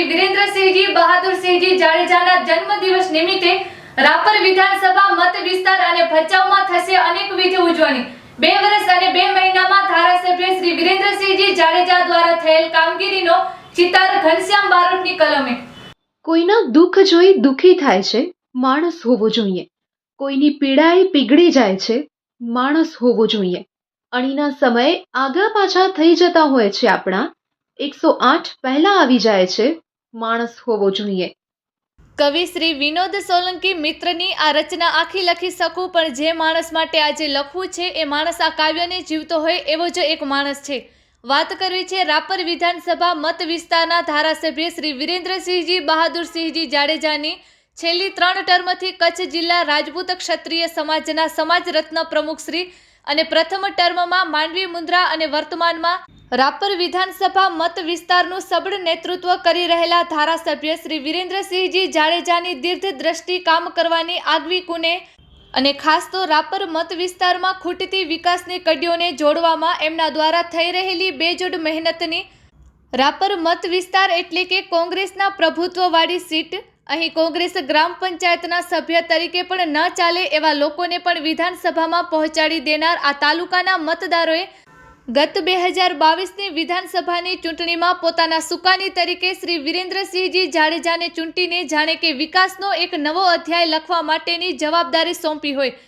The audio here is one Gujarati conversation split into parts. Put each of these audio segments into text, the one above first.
શ્રી વિરેન્દ્રસિંહજી, બહાદુરસિંહજી જાડેજાના જન્મદિવસ નિમિત્તે રાપર વિધાનસભા મત વિસ્તાર અને ભચાઉમાં થશે અનેકવિધ ઉજવણી. બે વર્ષ અને બે મહિનામાં ધારાસભ્ય શ્રી વિરેન્દ્રસિંહજી જાડેજા દ્વારા થયેલ કામગીરીનો ચિતાર ઘનશ્યામ બારોટની કલમે. કોઈના દુઃખ જોઈ દુઃખી થાય છે, માણસ હોવો જોઈએ. કોઈની પીડાએ પીગળી જાય છે, માણસ હોવો જોઈએ. અણીના સમયે આગા પાછા થઈ જતા હોય છે આપણા. એકસો આઠ પહેલા આવી જાય છે માણસ હોવો જોઈએ. કવિ શ્રી વિનોદ સોલંકી મિત્રની આ રચના આખી લખી શકું, પણ જે માણસ માટે આજે લખવું છે, એ માણસ આ કાવ્યને જીવતો હોય એવો જ એક માણસ છે. વાત કરવી છે રાપર વિધાનસભા મત વિસ્તારના ધારાસભ્ય શ્રી વિરેન્દ્રસિંહજી બહાદુરસિંહજી જાડેજાની. છેલ્લી ત્રણ ટર્મથી કચ્છ જિલ્લા રાજપૂત ક્ષત્રિય સમાજના સમાજ રત્ન પ્રમુખ શ્રી અને પ્રથમ ટર્મમાં માંડવી મુન્દ્રા અને વર્તમાનમાં રાપર વિધાનસભા મત વિસ્તારનું સબળ નેતૃત્વ કરી રહેલા ધારાસભ્ય શ્રી વિરેન્દ્રસિંહજી જાડેજાની દીર્ઘ દ્રષ્ટિ કામ કરવાની આગવી કુને અને ખાસ તો રાપર મત વિસ્તારમાં ખૂટતી વિકાસની કડીઓને જોડવામાં એમના દ્વારા થઈ રહેલી બેજોડ મહેનતની રાપર મત વિસ્તાર એટલે કે કોંગ્રેસના પ્રભુત્વવાળી સીટ અહીં કોંગ્રેસ ગ્રામ પંચાયતના સભ્ય તરીકે પણ ન ચાલે એવા લોકોને પણ વિધાનસભામાં પહોંચાડી દેનાર આ તાલુકાના મતદારોએ ગત બે હજાર બાવીસની વિધાનસભાની ચૂંટણીમાં પોતાના સુકાની તરીકે શ્રી વિરેન્દ્રસિંહજી જાડેજાને ચૂંટીને જાણે કે વિકાસનો એક નવો અધ્યાય લખવા માટેની જવાબદારી સોંપી હોય.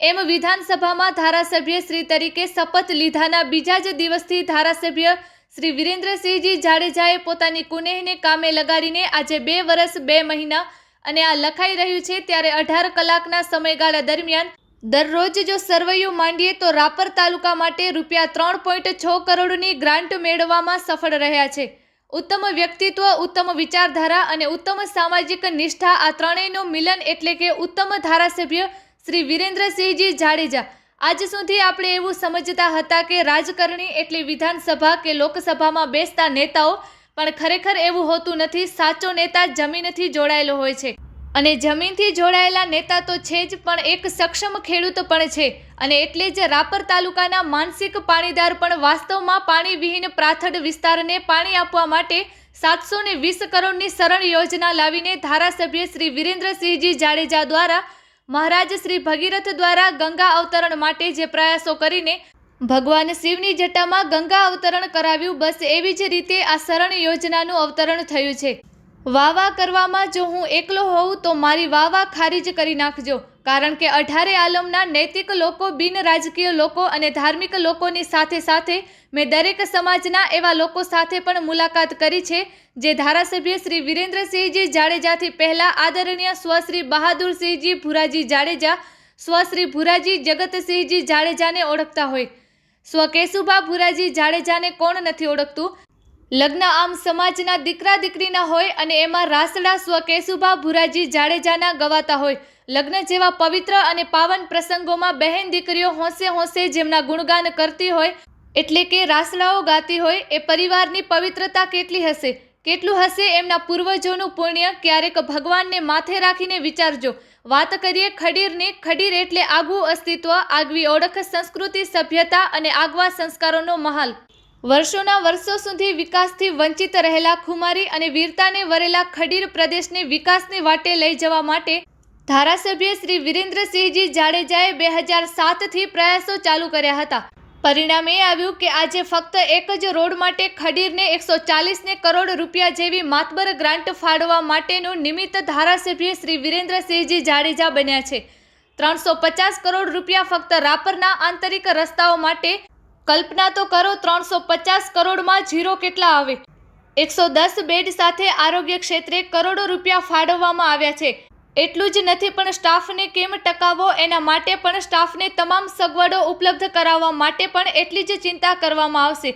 એમ વિધાનસભામાં ધારાસભ્ય શ્રી તરીકે શપથ લીધાના બીજા જ દિવસથી ધારાસભ્ય શ્રી વિરેન્દ્રસિંહજી જાડેજાએ પોતાની કુનેહને કામે લગાડીને આજે બે વર્ષ બે મહિના અને આ લખાઈ રહ્યું છે ત્યારે અઢાર કલાકના સમયગાળા દરમિયાન દરરોજ જો સરવૈયું માંડીએ તો રાપર તાલુકા માટે રૂપિયા ત્રણ પોઈન્ટ છ કરોડની ગ્રાન્ટ મેળવવામાં સફળ રહ્યા છે. ઉત્તમ વ્યક્તિત્વ, ઉત્તમ વિચારધારા અને ઉત્તમ સામાજિક નિષ્ઠા આ ત્રણેયનું મિલન એટલે કે ઉત્તમ ધારાસભ્ય શ્રી વિરેન્દ્રસિંહજી જાડેજા આજ સુધી આપણે એવું સમજતા હતા કે રાજકારણી એટલે વિધાનસભા કે લોકસભામાં બેસતા નેતાઓ, પણ ખરેખર એવું હોતું નથી, સાચો નેતા જમીનથી જોડાયેલો હોય છે. અને જમીનથી જોડાયેલા નેતા તો છે જ, પણ એક સક્ષમ ખેડૂત પણ છે. અને એટલે જ રાપર તાલુકાના માનસિક પાણીદાર પણ વાસ્તવમાં પાણી વિહીન પ્રાથડ વિસ્તારને પાણી આપવા માટે સાતસો વીસ કરોડની સરળ યોજના લાવીને ધારાસભ્ય શ્રી વિરેન્દ્રસિંહજી જાડેજા દ્વારા મહારાજ શ્રી ભગીરથ દ્વારા ગંગા અવતરણ માટે જે પ્રયાસો કરીને ભગવાન શિવની જટામાં ગંગા અવતરણ કરાવ્યું, બસ એવી જ રીતે આ શરણ યોજનાનું અવતરણ થયું છે. વાવા કરવામાં જો હું એકલો હોઉં તો મારી વાવા ખારીજ કરી નાખજો. કારણ કે અઢારે આલમના નૈતિક લોકો, બિન રાજકીય લોકો અને ધાર્મિક લોકોની સાથે સાથે મેં દરેક સમાજના એવા લોકો સાથે પણ મુલાકાત કરી છે, જે ધારાસભ્ય શ્રી વિરેન્દ્રસિંહજી જાડેજાથી પહેલાં આદરણીય સ્વશ્રી બહાદુરસિંહજી ભુરાજી જાડેજા, સ્વશ્રી ભુરાજી જગતસિંહજી જાડેજાને ઓળખતા હોય. સ્વ કેશુભા ભુરાજી જાડેજાને કોણ નથી ઓળખતું? લગ્ન આમ સમાજના દીકરા દીકરીના હોય અને એમાં રાસડા સ્વ કેશુભા ભુરાજી જાડેજાના ગવાતા હોય. લગ્ન જેવા પવિત્ર અને પાવન પ્રસંગોમાં બહેન દીકરીઓ હોંશે હોંશે જેમના ગુણગાન કરતી હોય એટલે કે રાસડાઓ ગાતી હોય, એ પરિવારની પવિત્રતા કેટલી હશે? કેટલું હશે એમના પૂર્વજોનું પુણ્ય? ક્યારેક ભગવાનને માથે રાખીને વિચારજો. વાત કરીએ ખડીરની. ખડીર એટલે આગવું અસ્તિત્વ, આગવી ઓળખ, સંસ્કૃતિ, સભ્યતા અને આગવા સંસ્કારોનો મહાલ. વર્ષોના વર્ષો સુધી વિકાસથી વંચિત રહેલા ખુમારી અને વીરતાને વરેલા ખડીર પ્રદેશને વિકાસની વાટે લઈ જવા માટે ધારાસભ્ય શ્રી વિરેન્દ્રસિંહજી જાડેજાએ બે હજાર સાતથી પ્રયાસો ચાલુ કર્યા હતા. પરિણામ એ આવ્યું કે આજે ફક્ત એક જ રોડ માટે ખડીરને એકસો ચાલીસને કરોડ રૂપિયા જેવી માતબર ગ્રાન્ટ ફાળવા માટેનું નિમિત્ત ધારાસભ્ય શ્રી વિરેન્દ્રસિંહજી જાડેજા બન્યા છે. ત્રણસો પચાસ કરોડ રૂપિયા ફક્ત રાપરના આંતરિક રસ્તાઓ માટે કલ્પના તો કરો ત્રણસો પચાસ કરોડમાં જીરો કેટલા આવે? એકસો દસ બેડ સાથે આરોગ્ય ક્ષેત્રે કરોડો રૂપિયા ફાળવવામાં આવ્યા છે. એટલું જ નથી, પણ સ્ટાફને કેમ ટકાવવો? એના માટે પણ સ્ટાફને તમામ સગવડો ઉપલબ્ધ કરાવવા માટે પણ એટલી જ ચિંતા કરવામાં આવશે.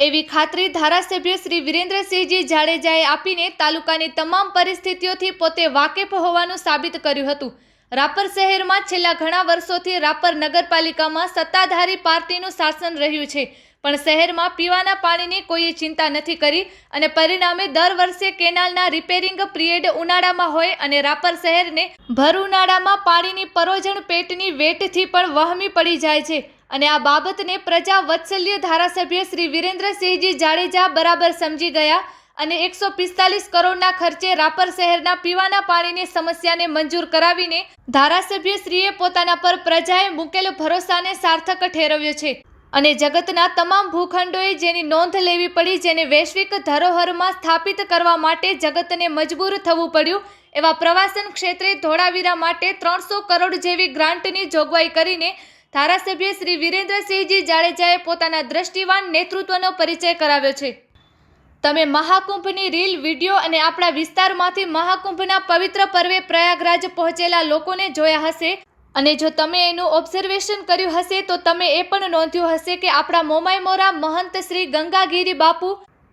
એવી ખાતરી ધારાસભ્ય શ્રી વિરેન્દ્રસિંહજી જાડેજાએ આપીને તાલુકાની તમામ પરિસ્થિતિઓથી પોતે વાકેફ હોવાનું સાબિત કર્યું હતું. રાપર શહેરમાં છેલ્લા ઘણા વર્ષોથી રાપર નગરપાલિકામાં સત્તાધારી પાર્ટીનું શાસન રહ્યું છે. પણ શહેરમાં પીવાના પાણીની કોઈએ ચિંતા નથી કરી અને પરિણામે દર વર્ષે કેનાલના રિપેરિંગ પિરિયડ ઉનાળામાં હોય અને રાપર શહેરને ભર ઉનાળામાં પાણીની પરોજણ પેટની વેટથી પણ વહમી પડી જાય છે. અને આ બાબતને પ્રજા વત્સલ્ય ધારાસભ્ય શ્રી વિરેન્દ્રસિંહજી જાડેજા બરાબર સમજી ગયા અને એકસો પિસ્તાલીસ કરોડના ખર્ચે રાપર શહેરના પીવાના પાણીની સમસ્યાને મંજૂર કરાવીને ધારાસભ્યશ્રીએ પોતાના પર પ્રજાએ મૂકેલ ભરોસાને સાર્થક ઠેરવ્યો છે. અને જગતના તમામ ભૂખંડોએ જેની નોંધ લેવી પડી, જેને વૈશ્વિક ધરોહરમાં સ્થાપિત કરવા માટે જગતને મજબૂર થવું પડ્યું, એવા પ્રવાસન ક્ષેત્રે ધોળાવીરા માટે ત્રણસો કરોડ જેવી ગ્રાન્ટની જોગવાઈ કરીને ધારાસભ્ય શ્રી વિરેન્દ્રસિંહજી જાડેજાએ પોતાના દ્રષ્ટિવાન નેતૃત્વનો પરિચય કરાવ્યો છે. તમે મહાકુંભની રીલ, વીડિયો અને આપણા વિસ્તારમાંથી મહાકુંભના પવિત્ર પર્વે પ્રયાગરાજ પહોંચેલા લોકોને જોયા હશે. અને જો તમે એનું ઓબ્ઝર્વેશન કર્યું હશે, તો તમે એ પણ નોંધ્યું હશે કે આપણા મોમાઈ મોરા મહંત શ્રી ગંગાગીરી બાપુ,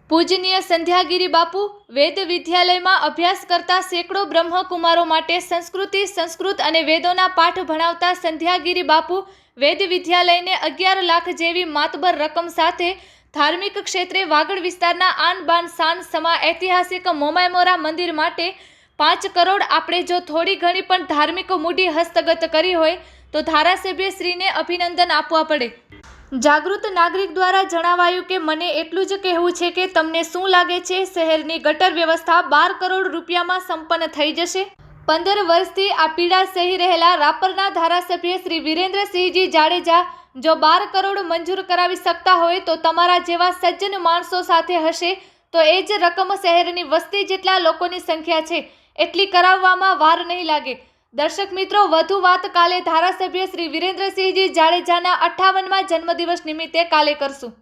પૂજનીય સંધ્યાગીરી બાપુ, વેદ વિદ્યાલયમાં અભ્યાસ કરતા સેંકડો બ્રહ્મકુમારો માટે સંસ્કૃતિ, સંસ્કૃત અને વેદોના પાઠ ભણાવતા સંધ્યાગીરી બાપુ, વેદ વિદ્યાલયને અગિયાર લાખ જેવી માતબર રકમ સાથે ધાર્મિક ક્ષેત્રે વાગડ વિસ્તારના આન બાન શાન સમા ઐતિહાસિક મોમાયમોરા મંદિર માટે પાંચ કરોડ આપણે જો થોડી ઘણી પણ ધાર્મિક મૂડી હસ્તગત કરી હોય, તો ધારાસભ્ય શ્રીને અભિનંદન આપવા પડે. જાગૃત નાગરિક દ્વારા જણાવાયું કે મને એટલું જ કહેવું છે કે તમને શું લાગે છે? શહેરની ગટર વ્યવસ્થા બાર કરોડ રૂપિયામાં સંપન્ન થઈ જશે? પંદર વર્ષથી આ પીડા સહી રહેલા રાપરના ધારાસભ્ય શ્રી વિરેન્દ્રસિંહજી જાડેજા જો બાર કરોડ મંજૂર કરાવી શકતા હોય તો તમારા જેવા સજ્જન માણસો સાથે હશે. તો એ જ રકમ શહેરની વસ્તી જેટલા લોકોની સંખ્યા છે, એટલી કરાવવામાં વાર નહીં લાગે. દર્શક મિત્રો, વધુ વાત કાલે ધારાસભ્ય શ્રી વિરેન્દ્રસિંહજી જાડેજાના અઠ્ઠાવનમાં જન્મદિવસ નિમિત્તે કાલે કરશું.